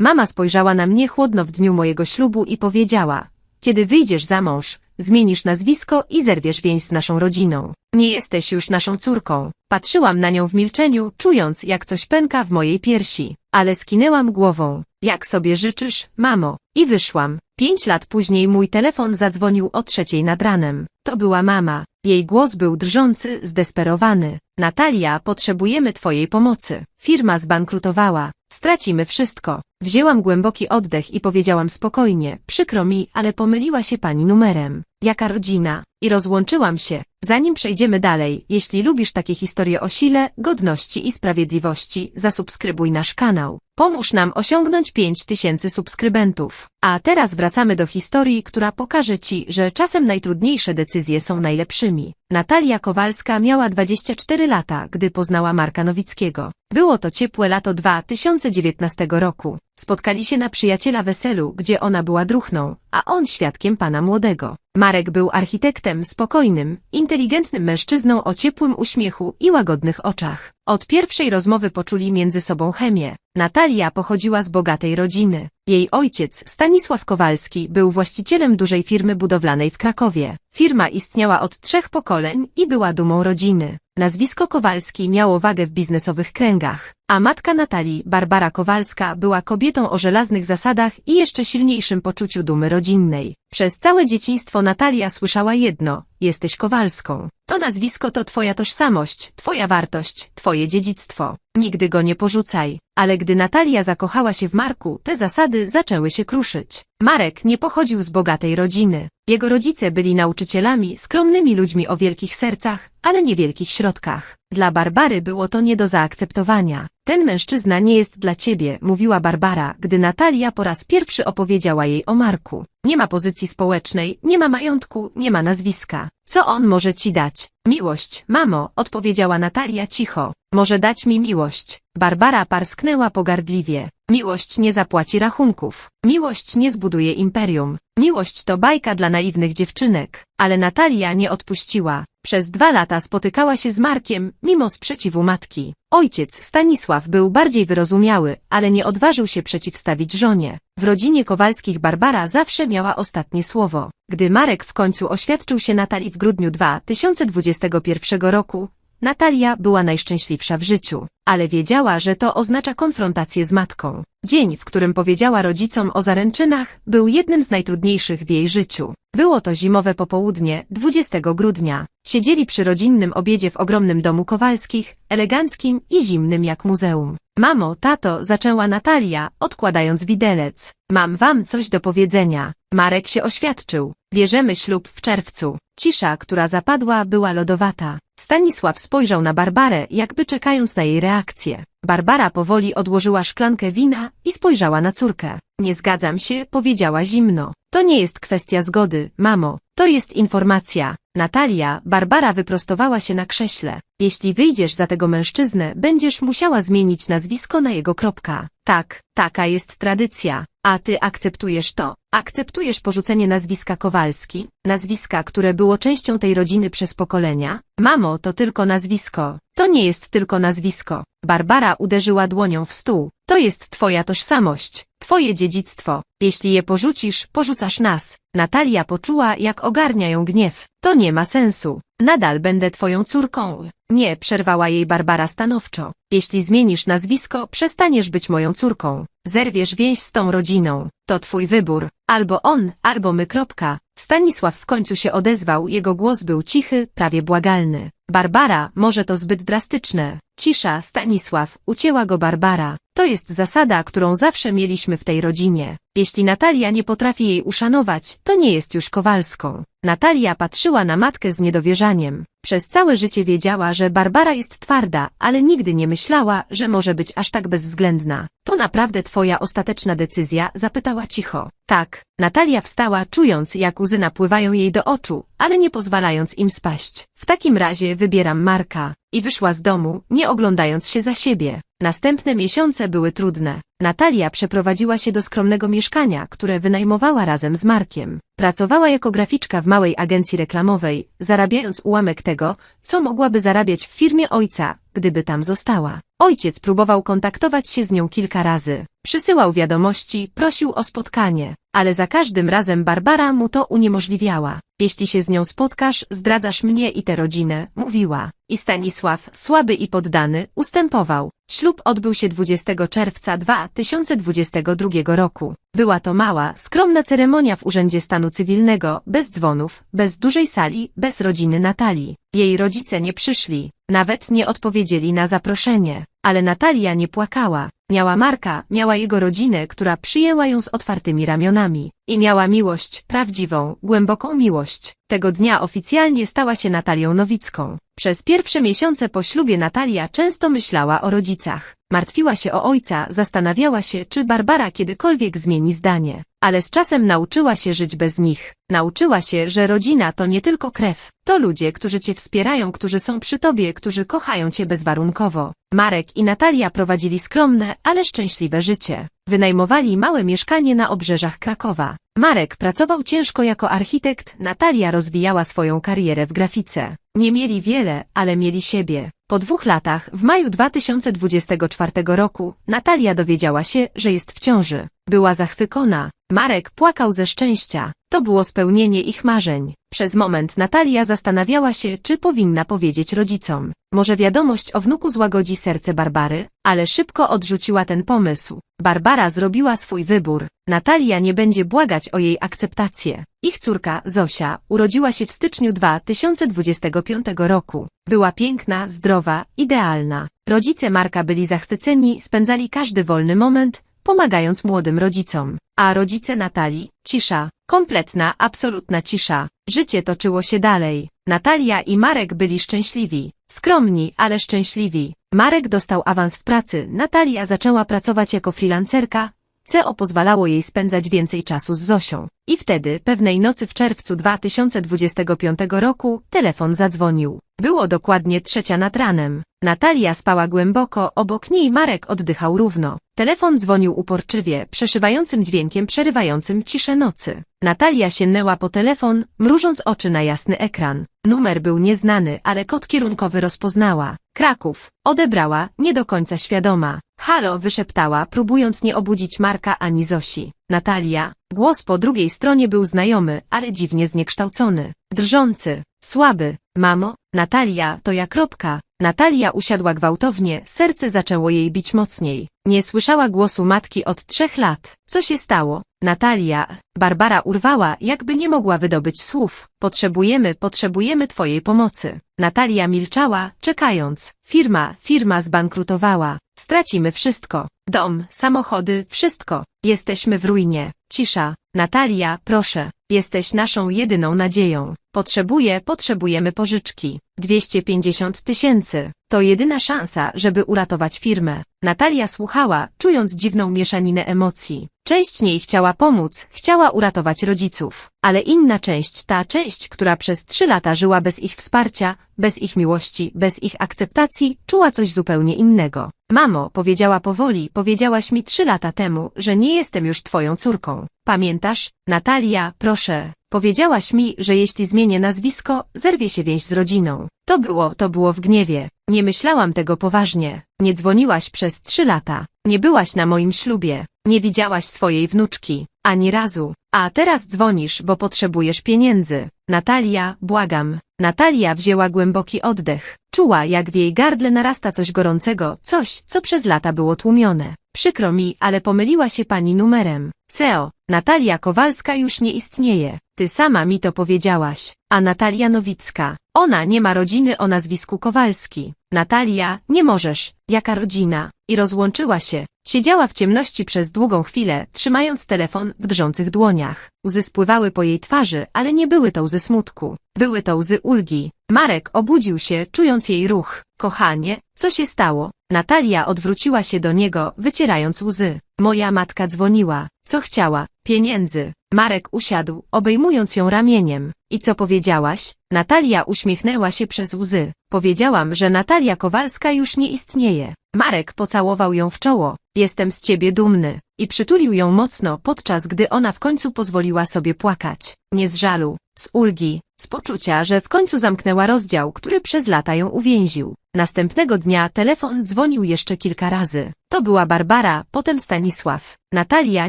Mama spojrzała na mnie chłodno w dniu mojego ślubu i powiedziała, kiedy wyjdziesz za mąż, zmienisz nazwisko i zerwiesz więź z naszą rodziną. Nie jesteś już naszą córką. Patrzyłam na nią w milczeniu, czując, jak coś pęka w mojej piersi, ale skinęłam głową. Jak sobie życzysz, mamo? I wyszłam. Pięć lat później mój telefon zadzwonił o trzeciej nad ranem. To była mama. Jej głos był drżący, zdesperowany. Natalia, potrzebujemy twojej pomocy. Firma zbankrutowała. Stracimy wszystko. Wzięłam głęboki oddech i powiedziałam spokojnie, przykro mi, ale pomyliła się pani numerem. Jaka rodzina? I rozłączyłam się. Zanim przejdziemy dalej, jeśli lubisz takie historie o sile, godności i sprawiedliwości, zasubskrybuj nasz kanał. Pomóż nam osiągnąć 5000 subskrybentów. A teraz wracamy do historii, która pokaże Ci, że czasem najtrudniejsze decyzje są najlepszymi. Natalia Kowalska miała 24 lata, gdy poznała Marka Nowickiego. Było to ciepłe lato 2019 roku. Spotkali się na przyjaciela weselu, gdzie ona była druchną, a on świadkiem pana młodego. Marek był architektem, spokojnym, inteligentnym mężczyzną o ciepłym uśmiechu i łagodnych oczach. Od pierwszej rozmowy poczuli między sobą chemię. Natalia pochodziła z bogatej rodziny. Jej ojciec, Stanisław Kowalski, był właścicielem dużej firmy budowlanej w Krakowie. Firma istniała od trzech pokoleń i była dumą rodziny. Nazwisko Kowalski miało wagę w biznesowych kręgach, a matka Natalii, Barbara Kowalska, była kobietą o żelaznych zasadach i jeszcze silniejszym poczuciu dumy rodzinnej. Przez całe dzieciństwo Natalia słyszała jedno, jesteś Kowalską. To nazwisko to twoja tożsamość, twoja wartość, twoje dziedzictwo. Nigdy go nie porzucaj. Ale gdy Natalia zakochała się w Marku, te zasady zaczęły się kruszyć. Marek nie pochodził z bogatej rodziny. Jego rodzice byli nauczycielami, skromnymi ludźmi o wielkich sercach, ale niewielkich środkach. Dla Barbary było to nie do zaakceptowania. Ten mężczyzna nie jest dla ciebie, mówiła Barbara, gdy Natalia po raz pierwszy opowiedziała jej o Marku. Nie ma pozycji społecznej, nie ma majątku, nie ma nazwiska. Co on może ci dać? Miłość, mamo, odpowiedziała Natalia cicho. Może dać mi miłość. Barbara parsknęła pogardliwie. Miłość nie zapłaci rachunków. Miłość nie zbuduje imperium. Miłość to bajka dla naiwnych dziewczynek. Ale Natalia nie odpuściła. Przez dwa lata spotykała się z Markiem, mimo sprzeciwu matki. Ojciec, Stanisław, był bardziej wyrozumiały, ale nie odważył się przeciwstawić żonie. W rodzinie Kowalskich Barbara zawsze miała ostatnie słowo. Gdy Marek w końcu oświadczył się Natalii w grudniu 2021 roku, Natalia była najszczęśliwsza w życiu, ale wiedziała, że to oznacza konfrontację z matką. Dzień, w którym powiedziała rodzicom o zaręczynach, był jednym z najtrudniejszych w jej życiu. Było to zimowe popołudnie, 20 grudnia. Siedzieli przy rodzinnym obiedzie w ogromnym domu Kowalskich, eleganckim i zimnym jak muzeum. Mamo, tato, zaczęła Natalia, odkładając widelec. Mam wam coś do powiedzenia. Marek się oświadczył. Bierzemy ślub w czerwcu. Cisza, która zapadła, była lodowata. Stanisław spojrzał na Barbarę, jakby czekając na jej reakcję. Barbara powoli odłożyła szklankę wina i spojrzała na córkę. Nie zgadzam się, powiedziała zimno. To nie jest kwestia zgody, mamo. To jest informacja. Natalia, Barbara wyprostowała się na krześle. Jeśli wyjdziesz za tego mężczyznę, będziesz musiała zmienić nazwisko na jego kropka. Tak, taka jest tradycja. A ty akceptujesz to. Akceptujesz porzucenie nazwiska Kowalski, nazwiska, które było częścią tej rodziny przez pokolenia? Mamo, to tylko nazwisko. To nie jest tylko nazwisko. Barbara uderzyła dłonią w stół. To jest twoja tożsamość, twoje dziedzictwo. Jeśli je porzucisz, porzucasz nas. Natalia poczuła, jak ogarnia ją gniew. To nie ma sensu. Nadal będę twoją córką. Nie, przerwała jej Barbara stanowczo. Jeśli zmienisz nazwisko, przestaniesz być moją córką. Zerwiesz więź z tą rodziną. To twój wybór. Albo on, albo my. Kropka. Stanisław w końcu się odezwał, jego głos był cichy, prawie błagalny. Barbara, może to zbyt drastyczne. Cisza, Stanisław, ucięła go Barbara. To jest zasada, którą zawsze mieliśmy w tej rodzinie. Jeśli Natalia nie potrafi jej uszanować, to nie jest już Kowalską. Natalia patrzyła na matkę z niedowierzaniem. Przez całe życie wiedziała, że Barbara jest twarda, ale nigdy nie myślała, że może być aż tak bezwzględna. To naprawdę twoja ostateczna decyzja? zapytała cicho. Tak. Natalia wstała, czując, jak łzy napływają jej do oczu, ale nie pozwalając im spaść. W takim razie wybieram Marka. I wyszła z domu, nie oglądając się za siebie. Następne miesiące były trudne. Natalia przeprowadziła się do skromnego mieszkania, które wynajmowała razem z Markiem. Pracowała jako graficzka w małej agencji reklamowej, zarabiając ułamek tego, co mogłaby zarabiać w firmie ojca, gdyby tam została. Ojciec próbował kontaktować się z nią kilka razy. Przysyłał wiadomości, prosił o spotkanie, ale za każdym razem Barbara mu to uniemożliwiała. Jeśli się z nią spotkasz, zdradzasz mnie i tę rodzinę, mówiła. I Stanisław, słaby i poddany, ustępował. Ślub odbył się 20 czerwca 2022 roku. Była to mała, skromna ceremonia w Urzędzie Stanu Cywilnego, bez dzwonów, bez dużej sali, bez rodziny Natalii. Jej rodzice nie przyszli, nawet nie odpowiedzieli na zaproszenie. Ale Natalia nie płakała. Miała Marka, miała jego rodzinę, która przyjęła ją z otwartymi ramionami. I miała miłość, prawdziwą, głęboką miłość. Tego dnia oficjalnie stała się Natalią Nowicką. Przez pierwsze miesiące po ślubie Natalia często myślała o rodzicach. Martwiła się o ojca, zastanawiała się, czy Barbara kiedykolwiek zmieni zdanie. Ale z czasem nauczyła się żyć bez nich. Nauczyła się, że rodzina to nie tylko krew. To ludzie, którzy cię wspierają, którzy są przy tobie, którzy kochają cię bezwarunkowo. Marek i Natalia prowadzili skromne, ale szczęśliwe życie. Wynajmowali małe mieszkanie na obrzeżach Krakowa. Marek pracował ciężko jako architekt, Natalia rozwijała swoją karierę w grafice. Nie mieli wiele, ale mieli siebie. Po dwóch latach, w maju 2024 roku, Natalia dowiedziała się, że jest w ciąży. Była zachwycona. Marek płakał ze szczęścia. To było spełnienie ich marzeń. Przez moment Natalia zastanawiała się, czy powinna powiedzieć rodzicom. Może wiadomość o wnuku złagodzi serce Barbary, ale szybko odrzuciła ten pomysł. Barbara zrobiła swój wybór. Natalia nie będzie błagać o jej akceptację. Ich córka, Zosia, urodziła się w styczniu 2025 roku. Była piękna, zdrowa, idealna. Rodzice Marka byli zachwyceni, spędzali każdy wolny moment, pomagając młodym rodzicom. A rodzice Natalii, cisza, kompletna, absolutna cisza. Życie toczyło się dalej. Natalia i Marek byli szczęśliwi. Skromni, ale szczęśliwi. Marek dostał awans w pracy, Natalia zaczęła pracować jako freelancerka, CO pozwalało jej spędzać więcej czasu z Zosią. I wtedy, pewnej nocy w czerwcu 2025 roku, telefon zadzwonił. Było dokładnie trzecia nad ranem. Natalia spała głęboko, obok niej Marek oddychał równo. Telefon dzwonił uporczywie, przeszywającym dźwiękiem przerywającym ciszę nocy. Natalia sięgnęła po telefon, mrużąc oczy na jasny ekran. Numer był nieznany, ale kod kierunkowy rozpoznała. Kraków. Odebrała, nie do końca świadoma. Halo, wyszeptała, próbując nie obudzić Marka ani Zosi. Natalia. Głos po drugiej stronie był znajomy, ale dziwnie zniekształcony. Drżący. Słaby. Mamo? Natalia, to ja kropka. Natalia usiadła gwałtownie, serce zaczęło jej bić mocniej. Nie słyszała głosu matki od trzech lat. Co się stało? Natalia, Barbara urwała, jakby nie mogła wydobyć słów. Potrzebujemy, potrzebujemy twojej pomocy. Natalia milczała, czekając. Firma, firma zbankrutowała. Stracimy wszystko. Dom, samochody, wszystko. Jesteśmy w ruinie. Cisza. Natalia, proszę. Jesteś naszą jedyną nadzieją. Potrzebuję, potrzebujemy pożyczki. 250 tysięcy. To jedyna szansa, żeby uratować firmę. Natalia słuchała, czując dziwną mieszaninę emocji. Część niej chciała pomóc, chciała uratować rodziców, ale inna część, ta część, która przez trzy lata żyła bez ich wsparcia, bez ich miłości, bez ich akceptacji, czuła coś zupełnie innego. Mamo, powiedziała powoli, powiedziałaś mi trzy lata temu, że nie jestem już twoją córką. Pamiętasz? Natalia, proszę. Powiedziałaś mi, że jeśli zmienię nazwisko, zerwie się więź z rodziną. To było, to było w gniewie. Nie myślałam tego poważnie. Nie dzwoniłaś przez trzy lata. Nie byłaś na moim ślubie. Nie widziałaś swojej wnuczki. Ani razu. A teraz dzwonisz, bo potrzebujesz pieniędzy. Natalia, błagam. Natalia wzięła głęboki oddech. Czuła, jak w jej gardle narasta coś gorącego, coś, co przez lata było tłumione. Przykro mi, ale pomyliła się pani numerem. CEO, Natalia Kowalska już nie istnieje. Ty sama mi to powiedziałaś. A Natalia Nowicka. Ona nie ma rodziny o nazwisku Kowalski. Natalia, nie możesz. Jaka rodzina? I rozłączyła się. Siedziała w ciemności przez długą chwilę, trzymając telefon w drżących dłoniach. Łzy spływały po jej twarzy, ale nie były to łzy smutku. Były to łzy ulgi. Marek obudził się, czując jej ruch. Kochanie, co się stało? Natalia odwróciła się do niego, wycierając łzy. Moja matka dzwoniła. Co chciała? Pieniędzy. Marek usiadł, obejmując ją ramieniem. I co powiedziałaś? Natalia uśmiechnęła się przez łzy. Powiedziałam, że Natalia Kowalska już nie istnieje. Marek pocałował ją w czoło. Jestem z ciebie dumny. I przytulił ją mocno, podczas gdy ona w końcu pozwoliła sobie płakać. Nie z żalu, z ulgi. z poczucia, że w końcu zamknęła rozdział, który przez lata ją uwięził. Następnego dnia telefon dzwonił jeszcze kilka razy. To była Barbara, potem Stanisław. Natalia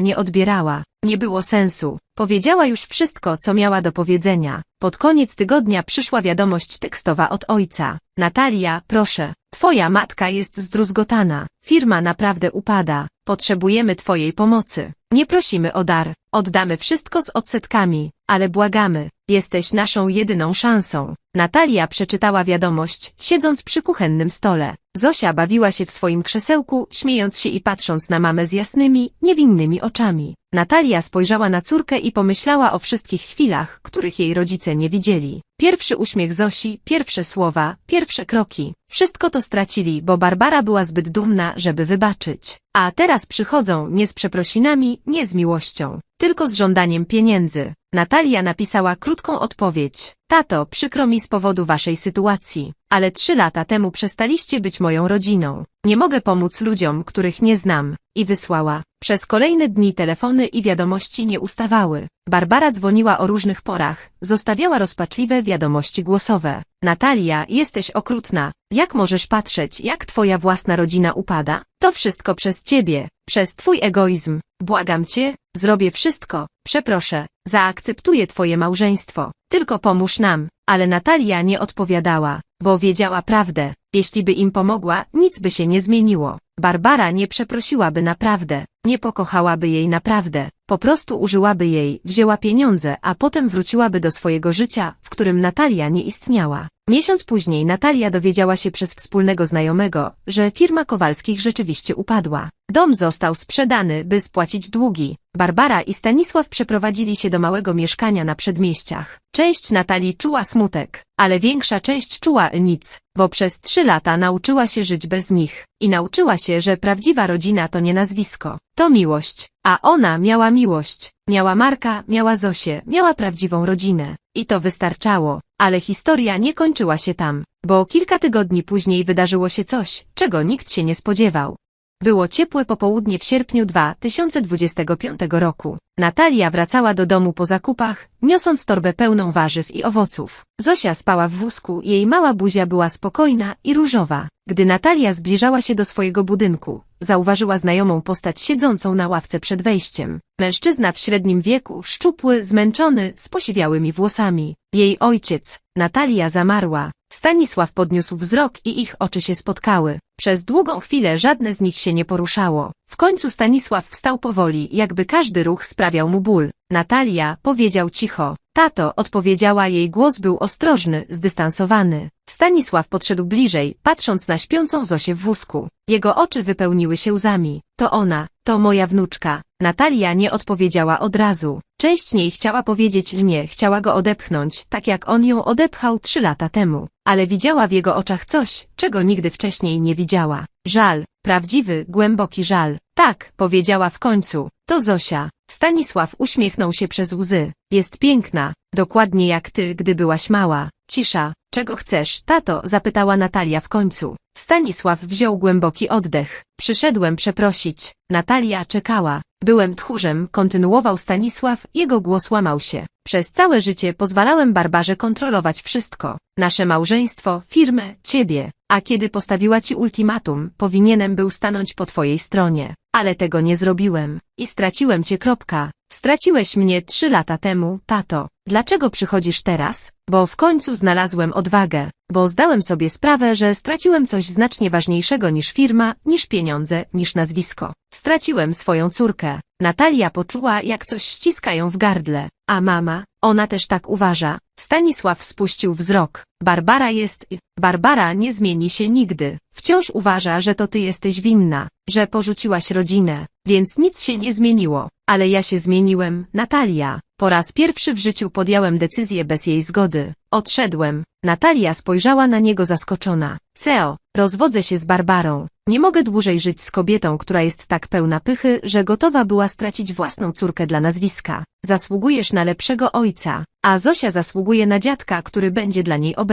nie odbierała. Nie było sensu. Powiedziała już wszystko, co miała do powiedzenia. Pod koniec tygodnia przyszła wiadomość tekstowa od ojca. Natalia, proszę. Twoja matka jest zdruzgotana. Firma naprawdę upada. Potrzebujemy Twojej pomocy. Nie prosimy o dar. Oddamy wszystko z odsetkami, ale błagamy. Jesteś naszą jedyną szansą. Natalia przeczytała wiadomość, siedząc przy kuchennym stole. Zosia bawiła się w swoim krzesełku, śmiejąc się i patrząc na mamę z jasnymi, niewinnymi oczami. Natalia spojrzała na córkę i pomyślała o wszystkich chwilach, których jej rodzice nie widzieli. Pierwszy uśmiech Zosi, pierwsze słowa, pierwsze kroki. Wszystko to stracili, bo Barbara była zbyt dumna, żeby wybaczyć. A teraz przychodzą nie z przeprosinami, nie z miłością, tylko z żądaniem pieniędzy. Natalia napisała krótką odpowiedź. Tato, przykro mi z powodu waszej sytuacji, ale trzy lata temu przestaliście być moją rodziną. Nie mogę pomóc ludziom, których nie znam. I wysłała. Przez kolejne dni telefony i wiadomości nie ustawały. Barbara dzwoniła o różnych porach, zostawiała rozpaczliwe wiadomości głosowe. Natalia, jesteś okrutna. Jak możesz patrzeć, jak twoja własna rodzina upada? To wszystko przez ciebie, przez twój egoizm. Błagam cię, zrobię wszystko. Przeproszę, zaakceptuję twoje małżeństwo. Tylko pomóż nam. Ale Natalia nie odpowiadała, bo wiedziała prawdę. Jeśli by im pomogła, nic by się nie zmieniło. Barbara nie przeprosiłaby naprawdę, nie pokochałaby jej naprawdę, po prostu użyłaby jej, wzięła pieniądze, a potem wróciłaby do swojego życia, w którym Natalia nie istniała. Miesiąc później Natalia dowiedziała się przez wspólnego znajomego, że firma Kowalskich rzeczywiście upadła. Dom został sprzedany, by spłacić długi. Barbara i Stanisław przeprowadzili się do małego mieszkania na przedmieściach. Część Natalii czuła smutek, ale większa część czuła nic, bo przez trzy lata nauczyła się żyć bez nich. I nauczyła się, że prawdziwa rodzina to nie nazwisko, to miłość. A ona miała miłość. Miała Marka, miała Zosię, miała prawdziwą rodzinę. I to wystarczało. Ale historia nie kończyła się tam, bo kilka tygodni później wydarzyło się coś, czego nikt się nie spodziewał. Było ciepłe popołudnie w sierpniu 2025 roku. Natalia wracała do domu po zakupach, niosąc torbę pełną warzyw i owoców. Zosia spała w wózku, jej mała buzia była spokojna i różowa. Gdy Natalia zbliżała się do swojego budynku, zauważyła znajomą postać siedzącą na ławce przed wejściem. Mężczyzna w średnim wieku, szczupły, zmęczony, z posiwiałymi włosami. Jej ojciec, Natalia zamarła. Stanisław podniósł wzrok i ich oczy się spotkały. Przez długą chwilę żadne z nich się nie poruszało. W końcu Stanisław wstał powoli, jakby każdy ruch sprawiał mu ból. Natalia, powiedział cicho. Tato, odpowiedziała jej głos był ostrożny, zdystansowany. Stanisław podszedł bliżej, patrząc na śpiącą Zosię w wózku. Jego oczy wypełniły się łzami. To ona, to moja wnuczka. Natalia nie odpowiedziała od razu. Część niej chciała powiedzieć nie, chciała go odepchnąć, tak jak on ją odepchał trzy lata temu. Ale widziała w jego oczach coś, czego nigdy wcześniej nie widziała. Żal, prawdziwy, głęboki żal. Tak, powiedziała w końcu. To Zosia. Stanisław uśmiechnął się przez łzy. Jest piękna, dokładnie jak ty, gdy byłaś mała. Cisza. Czego chcesz, tato? zapytała Natalia w końcu. Stanisław wziął głęboki oddech. Przyszedłem przeprosić. Natalia czekała. Byłem tchórzem, kontynuował Stanisław, jego głos łamał się. Przez całe życie pozwalałem Barbarze kontrolować wszystko. Nasze małżeństwo, firmę, ciebie. A kiedy postawiła ci ultimatum, powinienem był stanąć po twojej stronie. Ale tego nie zrobiłem. I straciłem cię kropka. Straciłeś mnie trzy lata temu, tato. Dlaczego przychodzisz teraz? Bo w końcu znalazłem odwagę. Bo zdałem sobie sprawę, że straciłem coś znacznie ważniejszego niż firma, niż pieniądze, niż nazwisko. Straciłem swoją córkę. Natalia poczuła, jak coś ściska ją w gardle. A mama, ona też tak uważa. Stanisław spuścił wzrok. Barbara jest... Barbara nie zmieni się nigdy. Wciąż uważa, że to ty jesteś winna, że porzuciłaś rodzinę, więc nic się nie zmieniło. Ale ja się zmieniłem, Natalia. Po raz pierwszy w życiu podjąłem decyzję bez jej zgody. Odszedłem. Natalia spojrzała na niego zaskoczona. Ceo, rozwodzę się z Barbarą. Nie mogę dłużej żyć z kobietą, która jest tak pełna pychy, że gotowa była stracić własną córkę dla nazwiska. Zasługujesz na lepszego ojca. a Zosia zasługuje na dziadka, który będzie dla niej obecny.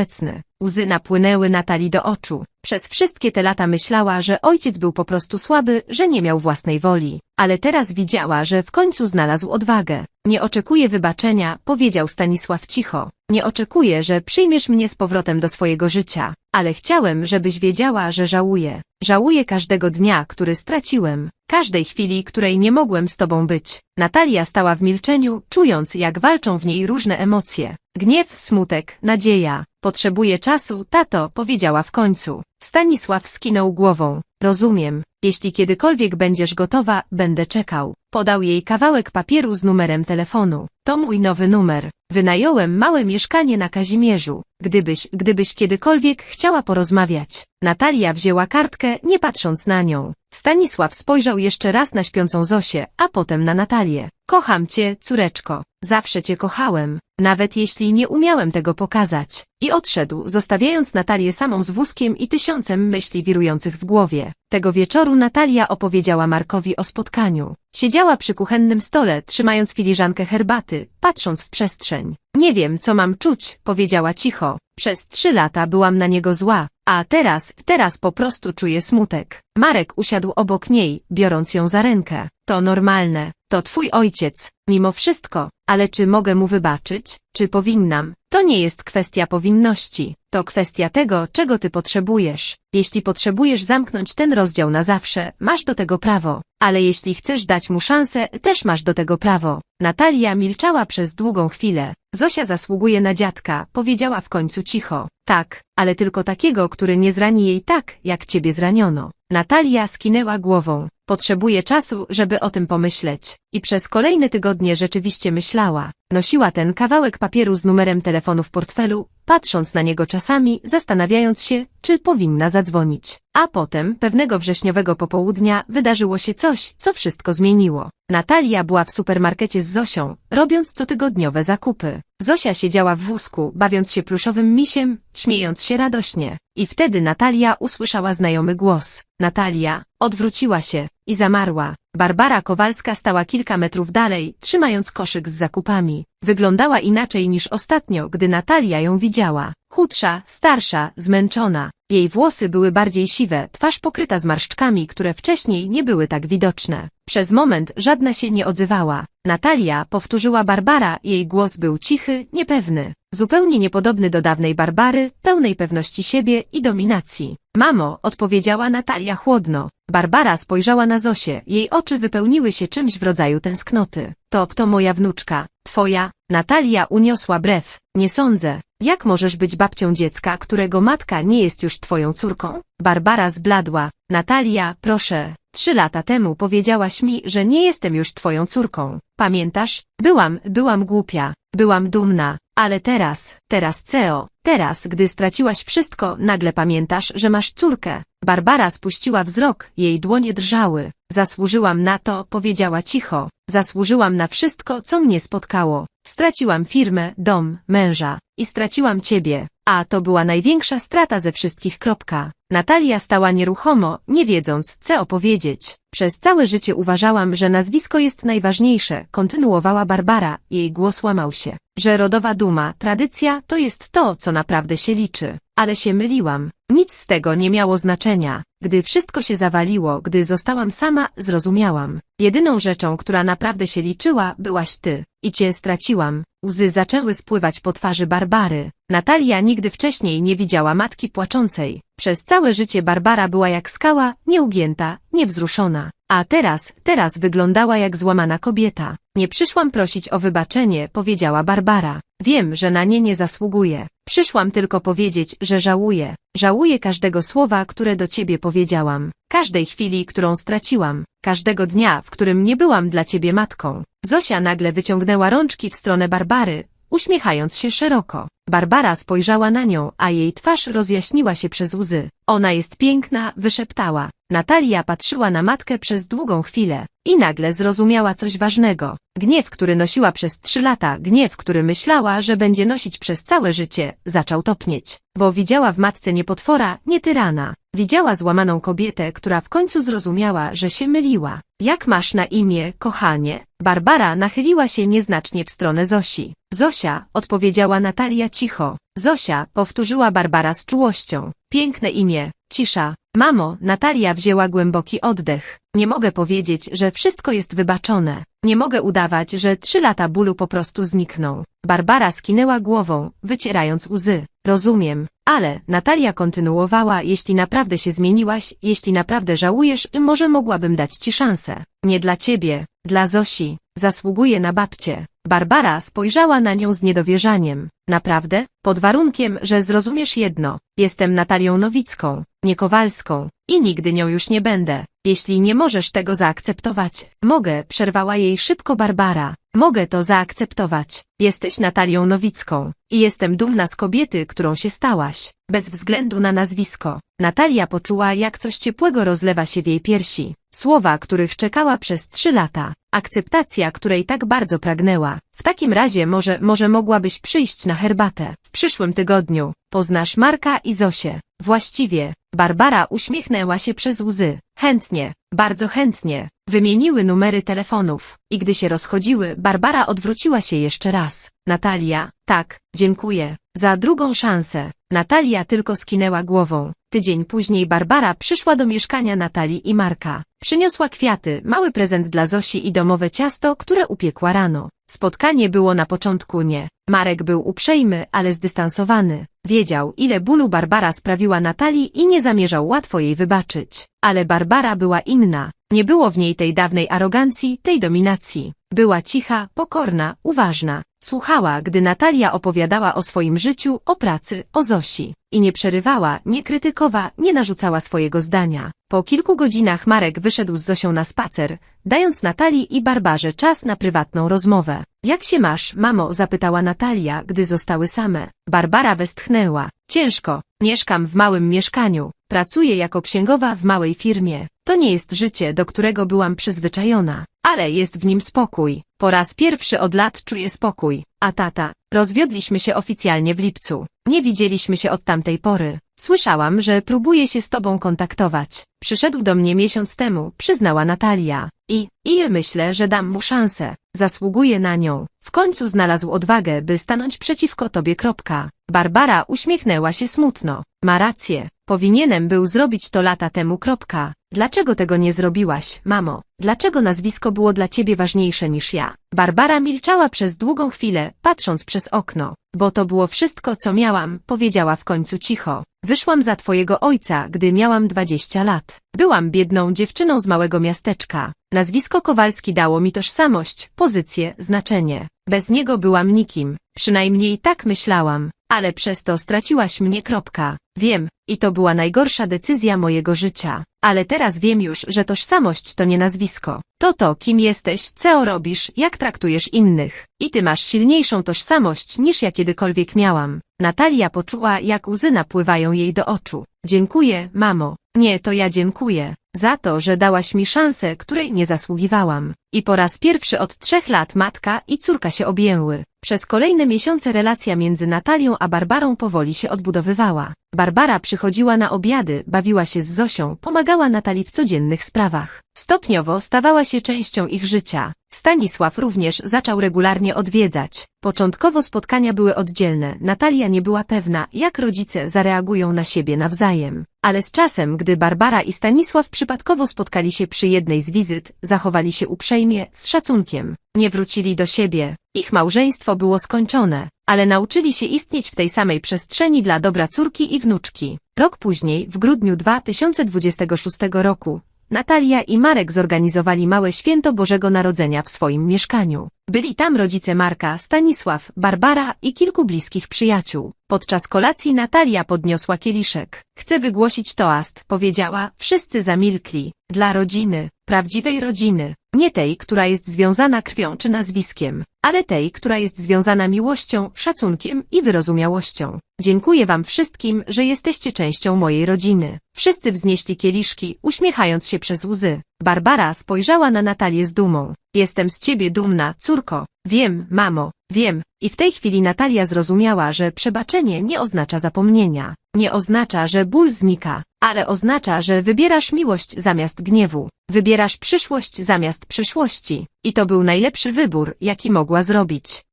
Łzy napłynęły Natalii do oczu. Przez wszystkie te lata myślała, że ojciec był po prostu słaby, że nie miał własnej woli. Ale teraz widziała, że w końcu znalazł odwagę. Nie oczekuję wybaczenia, powiedział Stanisław cicho. Nie oczekuję, że przyjmiesz mnie z powrotem do swojego życia. Ale chciałem, żebyś wiedziała, że żałuję. Żałuję każdego dnia, który straciłem. Każdej chwili, której nie mogłem z tobą być. Natalia stała w milczeniu, czując, jak walczą w niej różne emocje. Gniew, smutek, nadzieja. Potrzebuję czasu, tato, powiedziała w końcu. Stanisław skinął głową. Rozumiem. Jeśli kiedykolwiek będziesz gotowa, będę czekał. Podał jej kawałek papieru z numerem telefonu. To mój nowy numer. Wynająłem małe mieszkanie na Kazimierzu. Gdybyś, gdybyś kiedykolwiek chciała porozmawiać. Natalia wzięła kartkę, nie patrząc na nią. Stanisław spojrzał jeszcze raz na śpiącą Zosię, a potem na Natalię. Kocham cię, córeczko. Zawsze cię kochałem. Nawet jeśli nie umiałem tego pokazać. I odszedł, zostawiając Natalię samą z wózkiem i tysiącem myśli wirujących w głowie. Tego wieczoru Natalia opowiedziała Markowi o spotkaniu. Siedziała przy kuchennym stole, trzymając filiżankę herbaty, patrząc w przestrzeń. Nie wiem, co mam czuć, powiedziała cicho. Przez trzy lata byłam na niego zła, a teraz, teraz po prostu czuję smutek. Marek usiadł obok niej, biorąc ją za rękę. To normalne, to twój ojciec, mimo wszystko, ale czy mogę mu wybaczyć? Czy powinnam? To nie jest kwestia powinności, to kwestia tego, czego ty potrzebujesz. Jeśli potrzebujesz zamknąć ten rozdział na zawsze, masz do tego prawo. Ale jeśli chcesz dać mu szansę, też masz do tego prawo. Natalia milczała przez długą chwilę. Zosia zasługuje na dziadka, powiedziała w końcu cicho. Tak, ale tylko takiego, który nie zrani jej tak, jak ciebie zraniono. Natalia skinęła głową. Potrzebuje czasu, żeby o tym pomyśleć. I przez kolejne tygodnie rzeczywiście myślała. Nosiła ten kawałek papieru z numerem telefonu w portfelu, patrząc na niego czasami, zastanawiając się, czy powinna zadzwonić. A potem, pewnego wrześniowego popołudnia, wydarzyło się coś, co wszystko zmieniło. Natalia była w supermarkecie z Zosią, robiąc cotygodniowe zakupy. Zosia siedziała w wózku, bawiąc się pluszowym misiem, śmiejąc się radośnie. I wtedy Natalia usłyszała znajomy głos. Natalia odwróciła się i zamarła. Barbara Kowalska stała kilka metrów dalej, trzymając koszyk z zakupami. Wyglądała inaczej niż ostatnio, gdy Natalia ją widziała. Chudsza, starsza, zmęczona. Jej włosy były bardziej siwe, twarz pokryta zmarszczkami, które wcześniej nie były tak widoczne. Przez moment żadna się nie odzywała. Natalia, powtórzyła Barbara, jej głos był cichy, niepewny. Zupełnie niepodobny do dawnej Barbary, pełnej pewności siebie i dominacji. Mamo, odpowiedziała Natalia chłodno. Barbara spojrzała na Zosię, jej oczy wypełniły się czymś w rodzaju tęsknoty. To kto moja wnuczka? Twoja? Natalia uniosła brew. Nie sądzę. Jak możesz być babcią dziecka, którego matka nie jest już twoją córką? Barbara zbladła. Natalia, proszę. Trzy lata temu powiedziałaś mi, że nie jestem już twoją córką. Pamiętasz? Byłam, byłam głupia. Byłam dumna. Ale teraz, teraz Ceo, teraz, gdy straciłaś wszystko, nagle pamiętasz, że masz córkę. Barbara spuściła wzrok, jej dłonie drżały. Zasłużyłam na to, powiedziała cicho. Zasłużyłam na wszystko, co mnie spotkało. Straciłam firmę, dom, męża. I straciłam ciebie. A to była największa strata ze wszystkich. Kropka. Natalia stała nieruchomo, nie wiedząc, co opowiedzieć. Przez całe życie uważałam, że nazwisko jest najważniejsze, kontynuowała Barbara, jej głos łamał się. Że rodowa duma, tradycja, to jest to, co naprawdę się liczy. Ale się myliłam. Nic z tego nie miało znaczenia. Gdy wszystko się zawaliło, gdy zostałam sama, zrozumiałam. Jedyną rzeczą, która naprawdę się liczyła, byłaś ty. I cię straciłam. Łzy zaczęły spływać po twarzy Barbary. Natalia nigdy wcześniej nie widziała matki płaczącej. Przez całe życie Barbara była jak skała, nieugięta, niewzruszona. A teraz, teraz wyglądała jak złamana kobieta. Nie przyszłam prosić o wybaczenie, powiedziała Barbara. Wiem, że na nie nie zasługuję. Przyszłam tylko powiedzieć, że żałuję. Żałuję każdego słowa, które do ciebie powiedziałam. Każdej chwili, którą straciłam. Każdego dnia, w którym nie byłam dla ciebie matką. Zosia nagle wyciągnęła rączki w stronę Barbary, uśmiechając się szeroko. Barbara spojrzała na nią, a jej twarz rozjaśniła się przez łzy. Ona jest piękna, wyszeptała. Natalia patrzyła na matkę przez długą chwilę i nagle zrozumiała coś ważnego. Gniew, który nosiła przez trzy lata, gniew, który myślała, że będzie nosić przez całe życie, zaczął topnieć. Bo widziała w matce nie potwora, nie tyrana. Widziała złamaną kobietę, która w końcu zrozumiała, że się myliła. Jak masz na imię, kochanie? Barbara nachyliła się nieznacznie w stronę Zosi. Zosia, odpowiedziała Natalia cicho. Zosia, powtórzyła Barbara z czułością. Piękne imię. Cisza. Mamo, Natalia wzięła głęboki oddech. Nie mogę powiedzieć, że wszystko jest wybaczone. Nie mogę udawać, że trzy lata bólu po prostu znikną. Barbara skinęła głową, wycierając łzy. Rozumiem. Ale, Natalia kontynuowała, jeśli naprawdę się zmieniłaś, jeśli naprawdę żałujesz, może mogłabym dać ci szansę. Nie dla ciebie, dla Zosi. Zasługuje na babcię. Barbara spojrzała na nią z niedowierzaniem. Naprawdę? Pod warunkiem, że zrozumiesz jedno. Jestem Natalią Nowicką, nie Kowalską. I nigdy nią już nie będę. Jeśli nie możesz tego zaakceptować, mogę, przerwała jej szybko Barbara. Mogę to zaakceptować. Jesteś Natalią Nowicką. I jestem dumna z kobiety, którą się stałaś. Bez względu na nazwisko. Natalia poczuła, jak coś ciepłego rozlewa się w jej piersi. Słowa, których czekała przez trzy lata. Akceptacja, której tak bardzo pragnęła. W takim razie może, może mogłabyś przyjść na herbatę. W przyszłym tygodniu. Poznasz Marka i Zosię. Właściwie. Barbara uśmiechnęła się przez łzy. Chętnie. Bardzo chętnie. Wymieniły numery telefonów. I gdy się rozchodziły, Barbara odwróciła się jeszcze raz. Natalia, tak, dziękuję. Za drugą szansę. Natalia tylko skinęła głową. Tydzień później Barbara przyszła do mieszkania Natalii i Marka. Przyniosła kwiaty, mały prezent dla Zosi i domowe ciasto, które upiekła rano. Spotkanie było na początku nie. Marek był uprzejmy, ale zdystansowany. Wiedział, ile bólu Barbara sprawiła Natalii i nie zamierzał łatwo jej wybaczyć. Ale Barbara była inna. Nie było w niej tej dawnej arogancji, tej dominacji. Była cicha, pokorna, uważna. Słuchała, gdy Natalia opowiadała o swoim życiu, o pracy, o Zosi. I nie przerywała, nie krytykowała, nie narzucała swojego zdania. Po kilku godzinach Marek wyszedł z Zosią na spacer, dając Natalii i Barbarze czas na prywatną rozmowę. Jak się masz, mamo? zapytała Natalia, gdy zostały same. Barbara westchnęła. Ciężko. Mieszkam w małym mieszkaniu. Pracuję jako księgowa w małej firmie. To nie jest życie, do którego byłam przyzwyczajona. Ale jest w nim spokój. Po raz pierwszy od lat czuję spokój. A tata, rozwiodliśmy się oficjalnie w lipcu. Nie widzieliśmy się od tamtej pory. Słyszałam, że próbuje się z tobą kontaktować. Przyszedł do mnie miesiąc temu, przyznała Natalia. I, i myślę, że dam mu szansę. Zasługuje na nią. W końcu znalazł odwagę, by stanąć przeciwko tobie. Kropka. Barbara uśmiechnęła się smutno. Ma rację. Powinienem był zrobić to lata temu. Kropka. Dlaczego tego nie zrobiłaś, mamo? Dlaczego nazwisko było dla ciebie ważniejsze niż ja? Barbara milczała przez długą chwilę, patrząc przez okno. Bo to było wszystko, co miałam, powiedziała w końcu cicho. Wyszłam za twojego ojca, gdy miałam dwadzieścia lat. Byłam biedną dziewczyną z małego miasteczka. Nazwisko Kowalski dało mi tożsamość, pozycję, znaczenie. Bez niego byłam nikim. Przynajmniej tak myślałam. Ale przez to straciłaś mnie. Kropka. Wiem, i to była najgorsza decyzja mojego życia. Ale teraz wiem już, że tożsamość to nie nazwisko. To to, kim jesteś, co robisz, jak traktujesz innych. I ty masz silniejszą tożsamość niż ja kiedykolwiek miałam. Natalia poczuła, jak łzy napływają jej do oczu. Dziękuję, mamo. Nie, to ja dziękuję. Za to, że dałaś mi szansę, której nie zasługiwałam. I po raz pierwszy od trzech lat matka i córka się objęły. Przez kolejne miesiące relacja między Natalią a Barbarą powoli się odbudowywała. Barbara przychodziła na obiady, bawiła się z Zosią, pomagała Natalii w codziennych sprawach. Stopniowo stawała się częścią ich życia. Stanisław również zaczął regularnie odwiedzać. Początkowo spotkania były oddzielne. Natalia nie była pewna, jak rodzice zareagują na siebie nawzajem. Ale z czasem, gdy Barbara i Stanisław przypadkowo spotkali się przy jednej z wizyt, zachowali się uprzejmie, z szacunkiem. Nie wrócili do siebie. Ich małżeństwo było skończone, ale nauczyli się istnieć w tej samej przestrzeni dla dobra córki i wnuczki. Rok później, w grudniu 2026 roku, Natalia i Marek zorganizowali małe święto Bożego Narodzenia w swoim mieszkaniu. Byli tam rodzice Marka, Stanisław, Barbara i kilku bliskich przyjaciół. Podczas kolacji Natalia podniosła kieliszek. Chcę wygłosić toast, powiedziała. Wszyscy zamilkli. Dla rodziny, prawdziwej rodziny. Nie tej, która jest związana krwią czy nazwiskiem, ale tej, która jest związana miłością, szacunkiem i wyrozumiałością. Dziękuję wam wszystkim, że jesteście częścią mojej rodziny. Wszyscy wznieśli kieliszki, uśmiechając się przez łzy. Barbara spojrzała na Natalię z dumą. Jestem z ciebie dumna, córko. Wiem, mamo, wiem. I w tej chwili Natalia zrozumiała, że przebaczenie nie oznacza zapomnienia. Nie oznacza, że ból znika, ale oznacza, że wybierasz miłość zamiast gniewu. Wybierasz przyszłość zamiast przeszłości. I to był najlepszy wybór, jaki mogła zrobić.